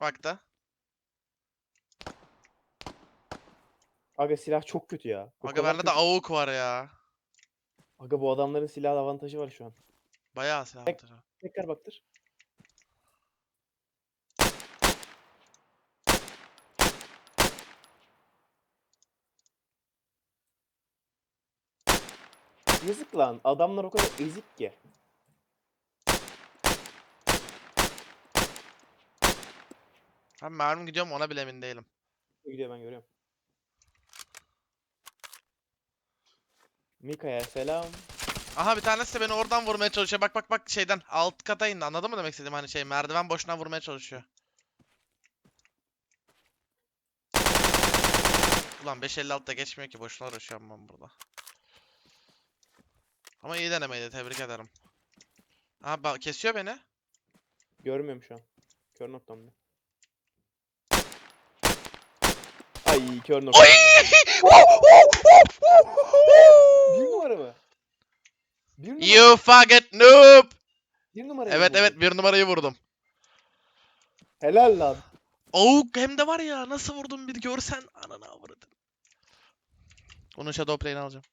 Bak da. Aga silah çok kötü ya. O Aga kadar bende de kötü- AUK var ya. Aga bu adamların silah avantajı var şu an. Bayağı silah Tek- avantajı var. Tekrar baktır. Yazık lan. Adamlar o kadar ezik ki. Ben mermim gidiyorum ona bile emin değilim. Gidiyor ben görüyorum. Mika'ya selam. Aha bir tanesi de beni oradan vurmaya çalışıyor. Bak bak bak şeyden alt kata indi. Anladın mı demek istediğim hani şey merdiven boşuna vurmaya çalışıyor. Ulan 5.56'da geçmiyor ki boşuna uğraşıyorum ben burada. Ama iyi denemeydi tebrik ederim. Aha bak kesiyor beni. Görmüyorum şu an. Kör noktamda. Ay kör noktamda. Bir numara mı? Bir numara. you fucking noob. Bir numara. Evet evet bir numarayı vurdum. Helal lan. Avuk hem de var ya nasıl vurdum bir görsen ananı avradın. Onun shadow play'ini alacağım.